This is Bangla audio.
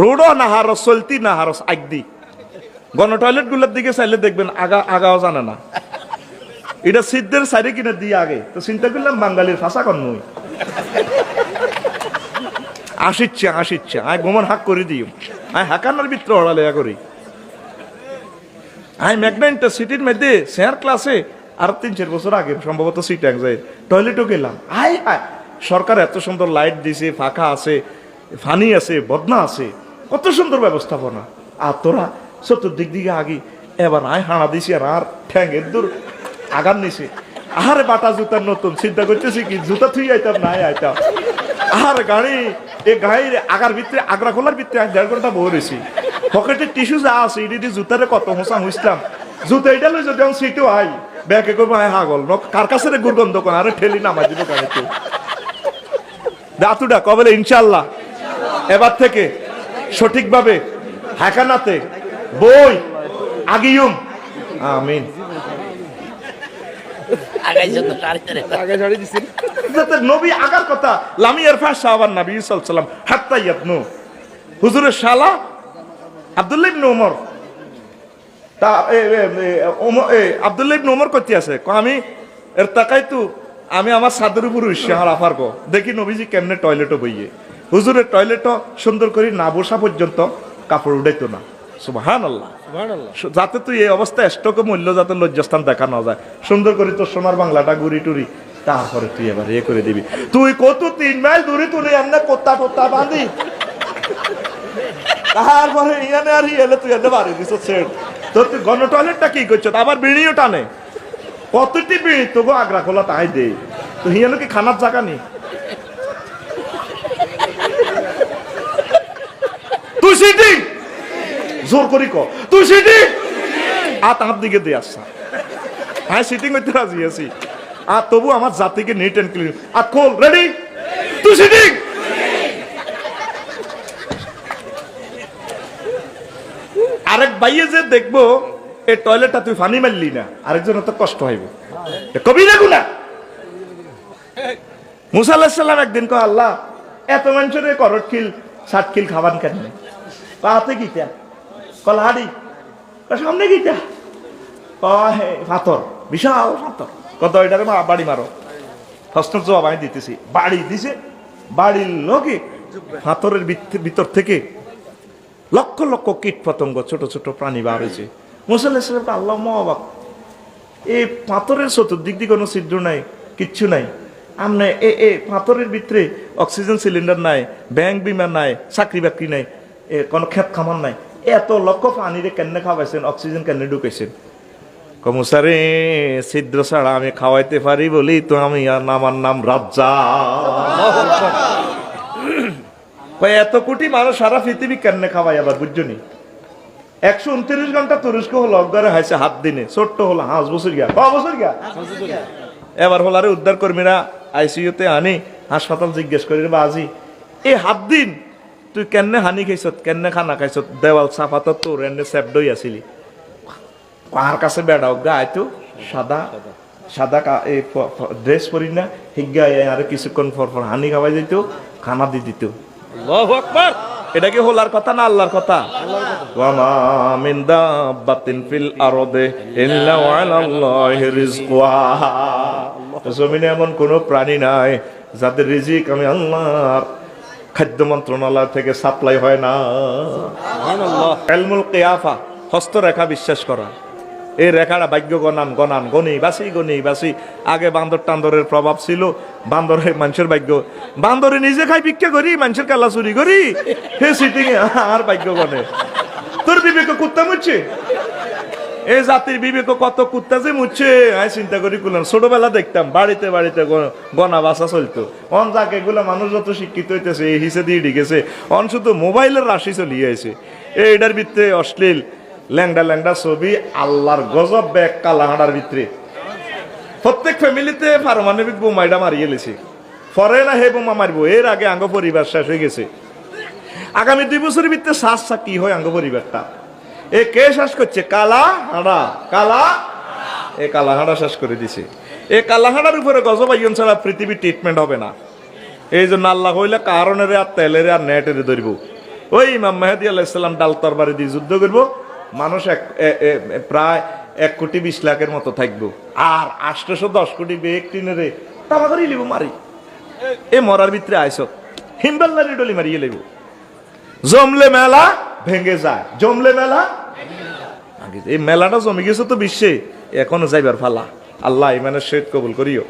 রোডও না হারস চলতি না হারস আগদি গণ টয়লেটগুলোর দিকে চাইলে দেখবেন আগা আগাও জানে না। এটা সিদ্ধের সাইডে কিনে দিয়ে আগে। তো চিন্তা করলাম বাঙালির ভাষা কর নই আসিচ্ছে আসিচ্ছে। আয় গোমন হাক করে দিও। আয় হাকানোর ভিতরে ওড়ালেয়া করি। আই ম্যাগনাইনটা সিটির মধ্যে শেয়ার ক্লাসে আর তিন, চার বছর আগে সম্ভবত সিট এক যায়। টয়লেটও গেলাম। আয় হায় সরকার এত সুন্দর লাইট দিছে, ফাঁকা আছে ফানি আছে, বদনা আছে। কত সুন্দর ব্যবস্থাপনা। আর তোরা চতুর্দিক দিকে আগে, এবার আয়, হানা দিছি আর আর ঠ্যাঙ্গের দূর আগার নিছে। আহারে বাটা জুতার নতুন, চিন্তা করতেছি কি, জুতা থুই আইতাম, নাই আইতাম। আর গাড়ি, এ গাড়ির আগার ভিতরে, আগ্রা খোলার ভিতরে আমি দেড় ঘণ্টা বই রয়েছি। পকেটে টিস্যু যা আছে এটি জুতারে কত হোসা হুইসলাম জুতা এটা লই যদি আমি সিটও আই ব্যাকে করব আয় হাগল ন কার কাছে রে গুরগন্ধ কোন, আরে ঠেলি নামাই দিব গাড়িতে দাতুডা কবলে ইনশাল্লাহ এবার থেকে সঠিকভাবে হাকানাতে বই আগিয়ুম। আমিন। নবী আগার কথা লামিয়ার ফাঁস সাহাবার নবী সাল্লাম হাত্তা ইয়াতনু। হুজুরের শালা আব্দুল্লাহ ইবনে ওমর তা এ এ, এ, ওমর- এ, আব্দুল্লাহ ইবনে ওমর করতে আছে ক আমি এর তাকাই তো আমি আমার সাদের উপর ইশাহার আফার গো। দেখি নবীজি কেমনে টয়লেটও বইয়ে। হুজুরের টয়লেটও সুন্দর করে না বসা পর্যন্ত কাপড় উঠাইতো না। সুবাহান আল্লাহ যাতে তুই এই অবস্থায় স্টকে মূল্য যাতে লজ্জাস্থান দেখা না যায়। সুন্দর করে তোর সোনার বাংলাটা গুড়ি টুরি তারপরে তুই এবার এ করে দিবি। তুই কত তিন মাইল দূরে তুই এমনি কোত্তা টোত্তা বাঁধি। তারপরে ইয়ানে আর এলে তুই এনে বাড়ি দিছ সেট তোর তুই গণ টয়লেটটা কি করছ? আবার বিড়িও টানে। কতটি বিড়ি তোকে আগ্রা খোলা তাই দে। তো হিয়ানো কি খানার জায়গা নেই? সিটিং? জোর করি তুই সিটিং? দিকে দিয়ে আসছা হ্যাঁ সিটিং রাজি আছি। আর তবু আমার জাতিকে নিট অ্যান্ড ক্লিন আর রেডি তুই সিটিং? আরেক যে দেখব এই টয়লেটটা তুই ফানি মারলি না। আরেকজন তো কষ্ট হইব। কবি না? মুসা আল্লাহ একদিন কয়, আল্লাহ, এত মানুষের করট খিল ষাট খিল খাবান কেন? পাতে গীতা কল হাড়ি। সামনে গীতা কয় পাথর বিশাল পাথর কত এটারে মা, বাড়ি মারো। প্রশ্ন জবাব আমি দিতেছি। বাড়ি দিছে। বাড়ির লোকে পাথরের ভিত- ভিতর থেকে লক্ষ লক্ষ কীট পতঙ্গ, ছোট ছোট প্রাণী বার হয়েছে। মুসাল্লাহ আল্লাহ অবাক। এই পাথরের চতুর্দিক দিয়ে কোনো ছিদ্র নাই, কিচ্ছু নাই। আমনে এ এ পাথরের ভিতরে অক্সিজেন সিলিন্ডার নাই, ব্যাংক বিমা নাই, চাকরি বাকরি নাই। কোনো ক্ষেত খামার নাই। এত লক্ষ পানিরে কেনে খাওয়াইছেন অক্সিজেন কেনে ঢুকাইছেন কমুসারে ছিদ্র ছাড়া আমি খাওয়াইতে পারি বলি তো আমি আমার নাম রাজ্জা এত কোটি মানুষ সারা পৃথিবী কেনে খাওয়াই আবার বুঝছনি একশো উনত্রিশ ঘণ্টা তুরস্ক হলো অজ্ঞারে হাইছে হাত দিনে। ছোট্ট হলো হাঁস বছর গিয়া। ক বছর গিয়া? এবার হলারে উদ্ধার কর্মীরা আইসিইউতে আনি হাসপাতাল জিজ্ঞেস করি বা আজি এই হাত দিন তুই কেনে হানি খাইছত কেনে খানা খাইছত দেওয়াল চাপাত তোর এনে সেপডই আসিলি কার কাছে বেড়া অজ্ঞা আইতো সাদা সাদা কা- এই ড্রেস পরি না হিজ্ঞা আর কিছুক্ষণ পর পর হানি খাওয়াই দিত খানা দি দিত। এটা কি হলার কথা না আল্লাহর কথা? ওয়ামা মিন দাব্বাতিন ফিল আরদে ইল্লা ওয়ালাল্লাহি রিজকুহা। জমিনে এমন কোনো প্রাণী নাই যাদের রিজিক আমি আল্লাহর খাদ্য মন্ত্রণালয় থেকে সাপ্লাই হয় না। এলমুল কিয়াফা হস্তরেখা বিশ্বাস করা। এই রেখাটা ভাগ্য গণান গণান গনি বাসি গনি বাসি আগে বান্দর টান্দরের প্রভাব ছিল বান্দরে মানুষের ভাগ্য। বান্দরে নিজে খাই ভিক্ষা করি মানুষের কালা চুরি করি। হে সিটিং আর ভাগ্য গনে তোর বিবেক কুত্তা মুচ্ছে এই জাতির বিবেক কত কুত্তা যে মুচ্ছে আমি চিন্তা করি করলাম ছোটবেলা দেখতাম, বাড়িতে বাড়িতে গনা বাসা চলতো। অন যাকে এগুলো মানুষ যত শিক্ষিত হইতেছে, এই হিসে দিয়ে ঢিকেছে। অন শুধু মোবাইলের রাশি চলিয়ে আছে এইটার ভিতরে অশ্লীল, ল্যাংডা ল্যাংডা ছবি, আল্লাহর গজব ব্যাগ কালাহাড়ার ভিতরে। প্রত্যেক ফ্যামিলিতে পারমাণবিক বোমাইটা মারিয়ে গেছে পরে না হে বোমা মারবো, এর আগে আঙ্গ পরিবার শেষ হয়ে গেছে। আগামী দুই বছরের ভিতরে শ্বাস কি হয় আঙ্গ পরিবারটা? এ কে শ্বাস করছে? কালা হাঁড়া। কালা? এ কালা হাঁড়া শ্বাস করে দিছে। এ কালা হাঁড়ার উপরে গজব ছাড়া পৃথিবীর ট্রিটমেন্ট হবে না। এই জন্য আল্লাহ হইলে কারণের আর তেলের আর নেটের ধরব। ওই ইমাম মেহেদি আলাইসাল্লাম ডাল তরবারি দিয়ে যুদ্ধ করব। মানুষ এক প্রায় এক কোটি বিশ লাখের মতো থাকব। আর আষ্টশো দশ কোটি টিনে তামা করে লিব মারি। এ মরার ভিতরে আইস হিমবাল্লারি ডলি মারিয়ে লিব। জমলে মেলা ভেঙে যায়। জমলে মেলা এই মেলাটা জমে গেছে তো বিশ্বে এখনও যাইবার ফালা আল্লাহ ইমানের সহিত কবুল করিও।